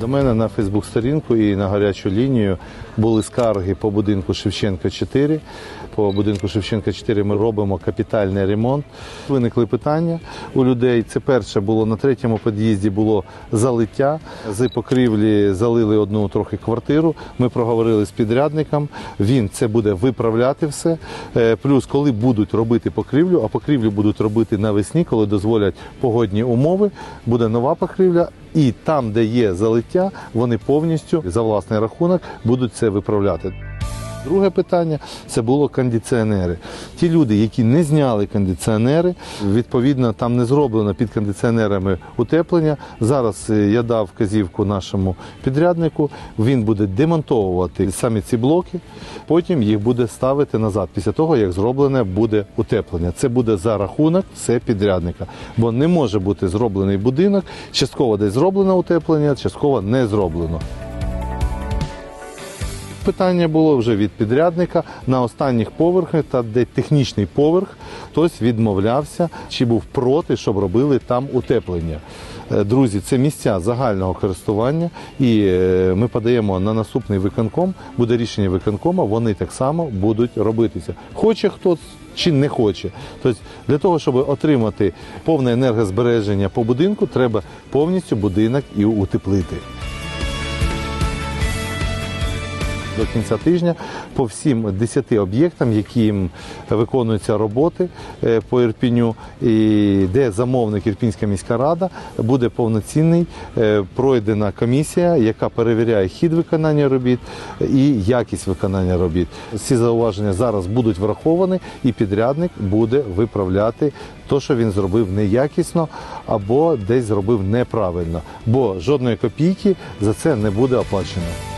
До мене на Фейсбук-сторінку і на гарячу лінію були скарги по будинку Шевченка 4. По будинку Шевченка 4 ми робимо капітальний ремонт. Виникли питання у людей. Це перше було на третьому під'їзді було залиття. З покрівлі залили одну трохи квартиру. Ми проговорили з підрядником. Він це буде виправляти все. Е, Плюс, коли будуть робити покрівлю, а покрівлю будуть робити навесні, коли дозволять погодні умови, буде нова покрівля. І там, де є залиття, вони повністю за власний рахунок будуть це виправляти. Друге питання це було кондиціонери. Ті люди, які не зняли кондиціонери, відповідно, там не зроблено під кондиціонерами утеплення. Зараз е, я дав вказівку нашому підряднику. Він буде демонтовувати самі ці блоки, потім їх буде ставити назад після того, як зроблене буде утеплення. Це буде за рахунок все підрядника, бо не може бути зроблений будинок. Частково десь зроблено утеплення, частково не зроблено. Питання було вже від підрядника на останніх поверхах, та де технічний поверх, хтось відмовлявся чи був проти, щоб робили там утеплення. Е, Друзі, це місця загального користування, і е, ми подаємо на наступний виконком. Буде рішення виконкома, вони так само будуть робитися. Хоче хтось чи не хоче. Тобто для того, щоб отримати повне енергозбереження по будинку, треба повністю будинок і утеплити. До кінця тижня по всім 10 об'єктам, яким виконуються роботи е, по Ірпіню, і де замовник Ірпінська міська рада, буде повноцінний е, пройдена комісія, яка перевіряє хід виконання робіт і якість виконання робіт. Ці зауваження зараз будуть враховані, і підрядник буде виправляти те, що він зробив неякісно або десь зробив неправильно, бо жодної копійки за це не буде оплачено.